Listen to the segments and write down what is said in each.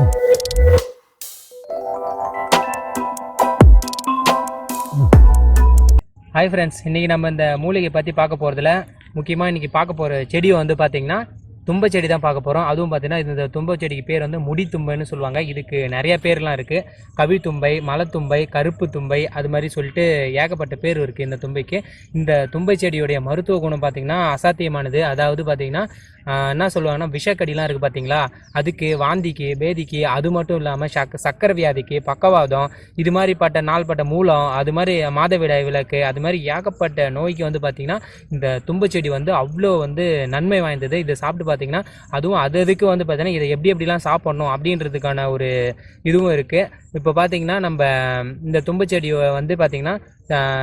Hi friends இன்றைக்கி நம்ம இந்த மூலிகை பற்றி பார்க்க போகிறதுல முக்கியமாக இன்றைக்கி பார்க்க போகிற செடியை வந்து பார்த்திங்கன்னா தும்பை செடி தான் பார்க்க போகிறோம் அதுவும் பார்த்திங்கன்னா இந்த தும்பை செடிக்கு பேர் வந்து முடி தும்பைன்னு சொல்லுவாங்க. இதுக்கு நிறைய பேர்லாம் இருக்குது கவி தும்பை மலத்தும்பை கருப்பு தும்பை அது மாதிரி சொல்லிட்டு ஏகப்பட்ட பேர் இருக்குது இந்த தும்பைக்கு. இந்த தும்பை செடியுடைய மருத்துவ குணம் பார்த்திங்கன்னா அசாத்தியமானது. அதாவது பார்த்திங்கன்னா என்ன சொல்லுவாங்கன்னா விஷக்கடிலாம் இருக்குது பார்த்தீங்களா அதுக்கு வாந்திக்கு பேதிக்கு அது மட்டும் இல்லாமல் சக் சக்கரை வியாதிக்கு பக்கவாதம் இது மாதிரிப்பட்ட நாள்பட்ட மூலம் அது மாதிரி மாதவிடாய் விளக்கு அது மாதிரி ஏகப்பட்ட நோய்க்கு வந்து பார்த்திங்கன்னா இந்த தும்பை செடி வந்து அவ்வளோ வந்து நன்மை வாய்ந்தது. இதை சாப்பிட்டு பார்த்தீங்கன்னா அதுவும் அது அதுக்கு வந்து பார்த்திங்கன்னா இதை எப்படி எப்படிலாம் சாப்பிட்ணும் அப்படின்றதுக்கான ஒரு இதுவும் இருக்குது இப்போ பார்த்திங்கன்னா நம்ம இந்த தும்பை செடியை வந்து பார்த்திங்கன்னா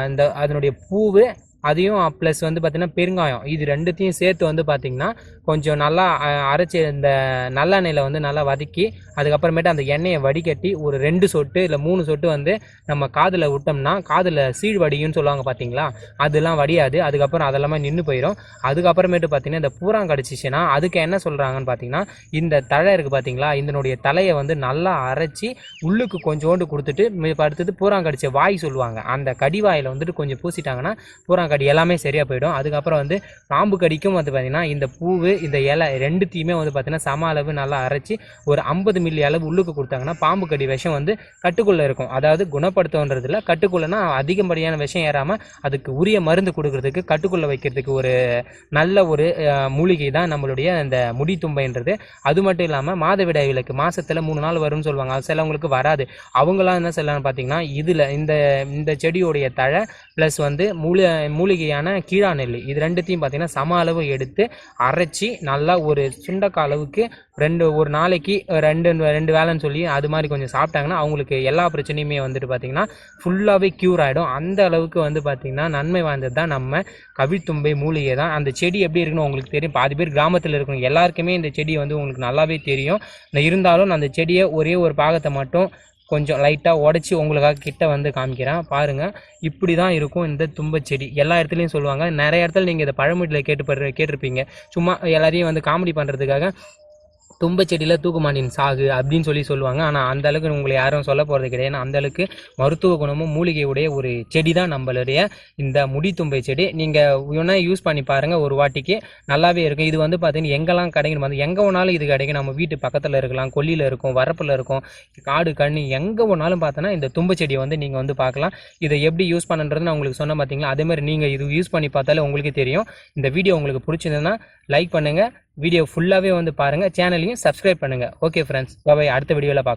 இந்த அதனுடைய பூவு அதையும் ப்ளஸ் வந்து பார்த்திங்கன்னா பெருங்காயம். இது ரெண்டுத்தையும் சேர்த்து வந்து பார்த்திங்கன்னா கொஞ்சம் நல்லா அரைச்சி இந்த நல்லெண்ணெயில் வந்து நல்லா வதக்கி அதுக்கப்புறமேட்டு அந்த எண்ணெயை வடிகட்டி ஒரு ரெண்டு சொட்டு இல்லை மூணு சொட்டு வந்து நம்ம காதில் விட்டோம்னா காதில் சீழ் வடியும்னு சொல்லுவாங்க பார்த்தீங்களா அதெல்லாம் வடியாது. அதுக்கப்புறம் அதெல்லாமே நின்று போயிடும் அதுக்கப்புறமேட்டு பார்த்தீங்கன்னா இந்த பூரான் கடிச்சிச்சுன்னா அதுக்கு என்ன சொல்கிறாங்கன்னு பார்த்தீங்கன்னா இந்த தழை இருக்குது பார்த்தீங்களா இதனுடைய தலையை வந்து நல்லா அரைச்சி உள்ளுக்கு கொஞ்சோண்டு கொடுத்துட்டு மி- அடுத்தது பூரான் கடிச்ச வாய் சொல்லுவாங்க. அந்த கடிவாயில் வந்துட்டு கொஞ்சம் பூசிட்டாங்கன்னா பூராங்க கடி எல்லாமே சரியாக போயிடும். அதுக்கப்புறம் வந்து பாம்பு கடிக்கும் வந்து பார்த்திங்கன்னா இந்த பூவு இந்த இலை ரெண்டுத்தையுமே வந்து பார்த்திங்கன்னா சம அளவு நல்லா அரைச்சி ஒரு ஐம்பது மில்லி அளவு உள்ளுக்கு கொடுத்தாங்கன்னா பாம்பு கடி விஷம் வந்து கட்டுக்குள்ளே இருக்கும். அதாவது குணப்படுத்துன்றதுல கட்டுக்குள்ளனா அதிகப்படியான விஷம் ஏறாமல் அதுக்கு உரிய மருந்து கொடுக்கறதுக்கு கட்டுக்குள்ளே வைக்கிறதுக்கு ஒரு நல்ல ஒரு மூலிகை தான் நம்மளுடைய இந்த முடி தும்பைன்றது. அது மட்டும் இல்லாமல் மாதவிடாய் விளக்கு மாதத்தில் மூணு நாள் வரும்னு சொல்லுவாங்க. அது சிலவங்களுக்கு வராது. அவங்களாம் என்ன சொல்லலாம்னு பார்த்தீங்கன்னா இதில் இந்த இந்த செடியோடைய தழை ப்ளஸ் வந்து மூலி மூலிகையான கீழா நெல்லி. இது ரெண்டுத்தையும் பார்த்தீங்கன்னா சம அளவு எடுத்து அரைச்சி நல்லா ஒரு சுண்டக்காய் அளவுக்கு ரெண்டு ஒரு நாளைக்கு ரெண்டு ரெண்டு வேலைன்னு சொல்லி அது மாதிரி கொஞ்சம் சாப்பிட்டாங்கன்னா அவங்களுக்கு எல்லா பிரச்சனையுமே வந்துட்டு பார்த்தீங்கன்னா ஃபுல்லாகவே க்யூர் ஆகிடும் அந்த அளவுக்கு வந்து பார்த்திங்கன்னா நன்மை வாய்ந்தது தான் நம்ம கவித்தும்பை மூலிகை தான். அந்த செடி எப்படி இருக்குன்னு உங்களுக்கு தெரியும். பாதி பேர் கிராமத்தில் இருக்கணும் எல்லாருக்குமே இந்த செடி வந்து உங்களுக்கு நல்லாவே தெரியும். இருந்தாலும் அந்த செடியை ஒரே ஒரு பாகத்தை மட்டும் கொஞ்சம் லைட்டாக உடச்சி உங்களுக்காக கிட்ட வந்து காமிக்கிறேன். பாருங்கள் இப்படி தான் இருக்கும் இந்த தும்பச்செடி எல்லா இடத்துலையும் சொல்லுவாங்க நிறைய இடத்துல நீங்கள் இதை பழமொழியில் கேட்டு கேட்டிருப்பீங்க. சும்மா எல்லாரையும் வந்து காமெடி பண்ணுறதுக்காக தும்பை செடியில் தூக்குமாண்டின் சாகு அப்படின்னு சொல்லி சொல்லுவாங்க. ஆனால் அந்த அளவுக்கு உங்களை யாரும் சொல்ல போகிறது கிடையாது. ஏன்னா அந்த அளவுக்கு மருத்துவ குணமும் மூலிகையுடைய ஒரு செடி தான் நம்மளுடைய இந்த முடி தும்பை செடி. நீங்கள் வேணால் யூஸ் பண்ணி பாருங்கள் ஒரு வாட்டிக்கு நல்லாவே இருக்கும். இது வந்து பார்த்தீங்கன்னா எங்கெல்லாம் கிடைக்கும் வந்து எங்கே வேணாலும் இது கிடைக்கும். நம்ம வீட்டு பக்கத்தில் இருக்கலாம் கொல்லியில் இருக்கும் வரப்பில் இருக்கும் காடு கண்ணு எங்கே வேணாலும் பார்த்தோன்னா இந்த தும்பை செடியை வந்து நீங்கள் வந்து பார்க்கலாம். இதை எப்படி யூஸ் பண்ணுன்றது நான் உங்களுக்கு சொன்ன பார்த்தீங்களா அதே மாதிரி நீங்கள் இது யூஸ் பண்ணி பார்த்தாலே உங்களுக்கே தெரியும். இந்த வீடியோ உங்களுக்கு பிடிச்சிருந்ததுன்னா லைக் பண்ணுங்கள் வீடியோ ஃபுல்லாகவே வந்து பாருங்கள் சேனலையும் சப்ஸ்கிரைப் பண்ணுங்கள் ஓகே ஃப்ரெண்ட்ஸ் பாபாய் அடுத்த வீடியோவில் பார்க்கலாம்.